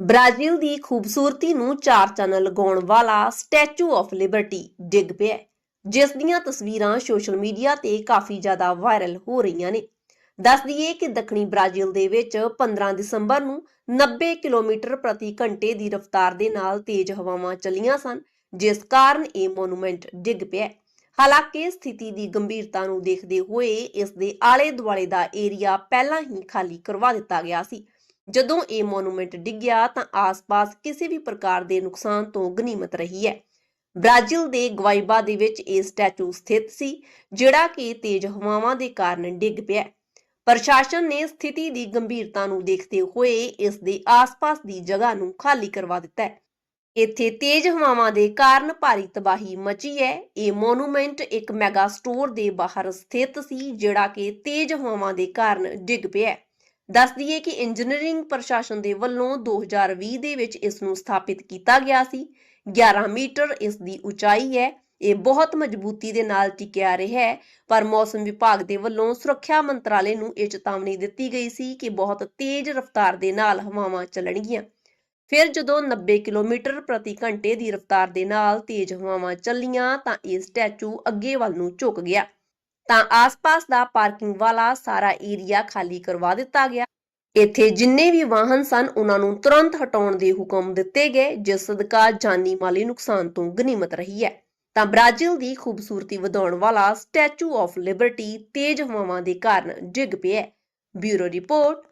Brazil ਦੀ ਖੂਬਸੂਰਤੀ ਨੂੰ ਚਾਰ ਚੰਨ ਲਗਾਉਣ ਵਾਲਾ ਸਟੈਚੂ ਆਫ ਲਿਬਰਟੀ ਡਿੱਗ ਪਿਆ ਜਿਸ ਦੀਆਂ ਤਸਵੀਰਾਂ ਸੋਸ਼ਲ ਮੀਡੀਆ ਤੇ ਕਾਫੀ ਜ਼ਿਆਦਾ ਵਾਇਰਲ ਹੋ ਰਹੀਆਂ ਨੇ। ਦੱਸ ਦਈਏ ਕਿ ਦੱਖਣੀ ਬ੍ਰਾਜ਼ੀਲ ਦੇ ਵਿੱਚ 15 ਦਸੰਬਰ ਨੂੰ 90 ਕਿਲੋਮੀਟਰ ਪ੍ਰਤੀ ਘੰਟੇ ਦੀ ਰਫ਼ਤਾਰ ਦੇ ਨਾਲ ਤੇਜ਼ ਹਵਾਵਾਂ ਚੱਲੀਆਂ ਸਨ, ਜਿਸ ਕਾਰਨ ਇਹ ਮੋਨੂਮੈਂਟ ਡਿੱਗ ਪਿਆ ਹਾਲਾਂਕਿ ਸਥਿਤੀ ਦੀ ਗੰਭੀਰਤਾ ਨੂੰ ਦੇਖਦੇ ਹੋਏ ਇਸ ਦੇ ਆਲੇ ਦੁਆਲੇ ਦਾ ਏਰੀਆ ਪਹਿਲਾਂ ਹੀ ਖਾਲੀ ਕਰਵਾ ਦਿੱਤਾ ਗਿਆ ਸੀ। ਜਦੋਂ ਇਹ ਮੋਨੂਮੈਂਟ ਡਿੱਗਿਆ ਤਾਂ ਆਸ-ਪਾਸ ਕਿਸੇ ਵੀ ਪ੍ਰਕਾਰ ਦੇ ਨੁਕਸਾਨ ਤੋਂ ਗਨੀਮਤ ਰਹੀ ਹੈ। ਬ੍ਰਾਜ਼ੀਲ ਦੇ ਗਵਾਈਬਾ ਦੇ ਵਿੱਚ ਇਹ ਸਟੈਚੂ ਸਥਿਤ ਸੀ, ਜਿਹੜਾ ਕਿ ਤੇਜ਼ ਹਵਾਵਾਂ ਦੇ ਕਾਰਨ ਡਿੱਗ ਪਿਆ। ਪ੍ਰਸ਼ਾਸਨ ਨੇ ਸਥਿਤੀ ਦੀ ਗੰਭੀਰਤਾ ਨੂੰ ਦੇਖਦੇ ਹੋਏ ਇਸ ਦੇ ਆਸ-ਪਾਸ ਦੀ ਜਗ੍ਹਾ ਨੂੰ ਖਾਲੀ ਕਰਵਾ ਦਿੱਤਾ ਹੈ। ਇੱਥੇ ਤੇਜ਼ ਹਵਾਵਾਂ ਦੇ ਕਾਰਨ ਭਾਰੀ ਤਬਾਹੀ ਮਚੀ ਹੈ। ਇਹ ਮੋਨੂਮੈਂਟ ਇੱਕ ਮੈਗਾ ਸਟੋਰ ਦੇ ਬਾਹਰ ਸਥਿਤ ਸੀ, ਜਿਹੜਾ ਕਿ ਤੇਜ਼ ਹਵਾਵਾਂ ਦੇ ਕਾਰਨ ਡਿੱਗ ਪਿਆ ਦੱਸ ਦਈਏ ਕਿ ਇੰਜੀਨੀਅਰਿੰਗ ਪ੍ਰਸ਼ਾਸਨ ਦੇ ਵੱਲੋਂ 2020 ਦੇ ਵਿੱਚ ਇਸ ਨੂੰ ਸਥਾਪਿਤ ਕੀਤਾ ਗਿਆ ਸੀ। 11 ਮੀਟਰ ਇਸ ਦੀ ਉਚਾਈ ਹੈ। ਇਹ ਬਹੁਤ ਮਜ਼ਬੂਤੀ ਦੇ ਨਾਲ ਟਿਕਿਆ ਰਿਹਾ ਹੈ, ਪਰ ਮੌਸਮ ਵਿਭਾਗ ਦੇ ਵੱਲੋਂ ਸੁਰੱਖਿਆ ਮੰਤਰਾਲੇ ਨੂੰ ਇਹ ਚੇਤਾਵਨੀ ਦਿੱਤੀ ਗਈ ਸੀ ਕਿ ਬਹੁਤ ਤੇਜ਼ ਰਫ਼ਤਾਰ ਦੇ ਨਾਲ ਹਵਾਵਾਂ ਚੱਲਣਗੀਆਂ। ਫਿਰ ਜਦੋਂ 90 ਕਿਲੋਮੀਟਰ ਪ੍ਰਤੀ ਘੰਟੇ ਦੀ ਰਫ਼ਤਾਰ ਦੇ ਨਾਲ ਤੇਜ਼ ਹਵਾਵਾਂ ਚੱਲੀਆਂ ਤਾਂ ਇਹ ਸਟੈਚੂ ਅੱਗੇ ਵੱਲ ਨੂੰ ਝੁਕ ਗਿਆ। ਤਾਂ ਆਸ-ਪਾਸ ਦਾ ਪਾਰਕਿੰਗ ਵਾਲਾ ਸਾਰਾ ਏਰੀਆ ਖਾਲੀ ਕਰਵਾ ਦਿੱਤਾ ਗਿਆ। ਇੱਥੇ ਜਿੰਨੇ ਵੀ ਵਾਹਨ ਸਨ, ਉਹਨਾਂ ਨੂੰ ਤੁਰੰਤ ਹਟਾਉਣ ਦੇ ਹੁਕਮ ਦਿੱਤੇ ਗਏ, ਜਿਸ ਸਦਕਾ ਜਾਨੀ ਮਾਲੀ ਨੁਕਸਾਨ ਤੋਂ ਗਨੀਮਤ ਰਹੀ ਹੈ। ਤਾਂ ਬ੍ਰਾਜ਼ੀਲ ਦੀ ਖੂਬਸੂਰਤੀ ਵਧਾਉਣ ਵਾਲਾ ਸਟੈਚੂ ਆਫ ਲਿਬਰਟੀ ਤੇਜ਼ ਹਵਾਵਾਂ ਦੇ ਕਾਰਨ ਡਿੱਗ ਪਿਆ ਬਿਊਰੋ ਰਿਪੋਰਟ